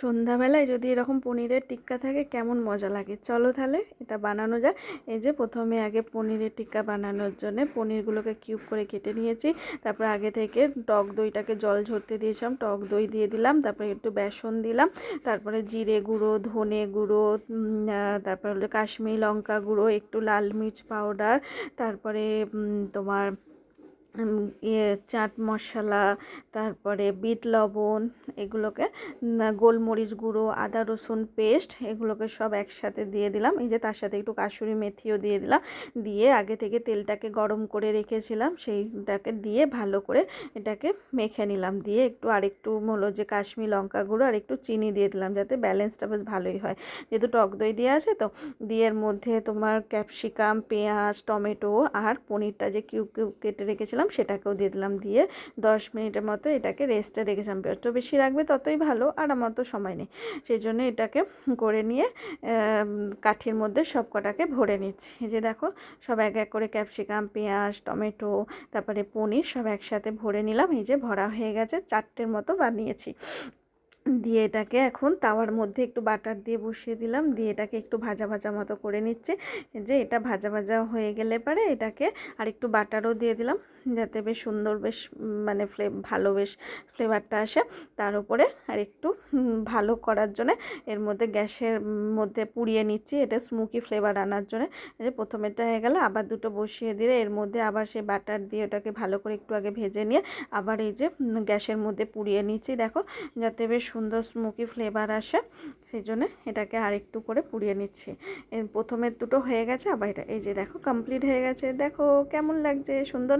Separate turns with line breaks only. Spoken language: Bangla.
সন্ধ্যাবেলায় যদি এরকম পনিরের টিক্কা থাকে, কেমন মজা লাগে? চলো তাহলে, এটা বানানো যায় এই যে প্রথমে আগে পনিরের টিক্কা বানানোর জন্য পনিরগুলোকে কিউব করে কেটে নিয়েছি। তারপর আগে থেকে টক দইটাকে জল ঝরতে দিয়েছিলাম, টক দই দিয়ে দিলাম, তারপরে একটু বেসন দিলাম, তারপরে জিরে গুঁড়ো, ধনে গুঁড়ো তারপরে হলো কাশ্মীরি লঙ্কা গুঁড়ো, একটু লাল মির্চ পাউডার তারপরে তোমার ইয়ে চাট মশলা, তারপরে বিট লবণ, এগুলোকে গোলমরিচ গুঁড়ো, আদা রসুন পেস্ট, এগুলোকে সব একসাথে দিয়ে দিলাম। এই যে তার সাথে একটু কাসুরি মেথিও দিয়ে দিলাম। দিয়ে আগে থেকে তেলটাকে গরম করে রেখেছিলাম। সেইটাকে দিয়ে ভালো করে এটাকে মেখে নিলাম। দিয়ে একটু আরেকটু হলো যে কাশ্মীর লঙ্কা গুঁড়ো আর একটু চিনি দিয়ে দিলাম যাতে ব্যালেন্সটা বেশ ভালোই হয়। যেহেতু টক দই দিয়ে আছে তো, দিয়ে এর মধ্যে তোমার ক্যাপসিকাম পেঁয়াজ, টমেটো আর পনিরটা যে কিউব কিউব কেটে রেখেছিলাম সেটাকেও দিয়ে দিলাম। দিয়ে দশ মিনিটের মতো এটাকে রেস্টে রেখেছিলাম। যত বেশি রাখবে ততই ভালো, আর আমার তো সময় নেই। সেই জন্য এটাকে করে নিয়ে কাঠির মধ্যে সব কটাকে ভরে নিচ্ছি। যে দেখো, সব এক এক করে ক্যাপসিকাম, পেঁয়াজ, টমেটো, তারপরে পনির সব একসাথে ভরে নিলাম। এই যে ভরা হয়ে গেছে, চারটের মতো বানিয়েছি। দিয়ে এটাকে এখন তাওয়ার মধ্যে একটু বাটার দিয়ে বসিয়ে দিলাম। দিয়ে এটাকে একটু ভাজা ভাজা মতো করে নিচ্ছে। যে এটা ভাজা ভাজা হয়ে গেলে পরে এটাকে আর একটু বাটারও দিয়ে দিলাম যাতে বেশ সুন্দর বেশ মানে ফ্লে, ভালো বেশ ফ্লেভারটা আসে। তার উপরে আর একটু ভালো করার জন্য এর মধ্যে গ্যাসের মধ্যে পুড়িয়ে নিচ্ছি। এটা স্মোকি ফ্লেভার আনার জন্য। যে প্রথমেরটা হয়ে গেলে, আবার দুটো বসিয়ে দিলে এর মধ্যে আবার সেই বাটার দিয়ে ওটাকে ভালো করে একটু আগে ভেজে নিয়ে আবার এই যে গ্যাসের মধ্যে পুড়িয়ে নিচ্ছি। দেখো যাতে বেশ সুন্দর স্মোকি ফ্লেভার আসে সেই জন্যে এটাকে আর একটু করে পুড়িয়ে নিচ্ছি প্রথমে দুটো হয়ে গেছে, আবার এটা, এই যে দেখো কমপ্লিট হয়ে গেছে দেখো, কেমন লাগছে, সুন্দর?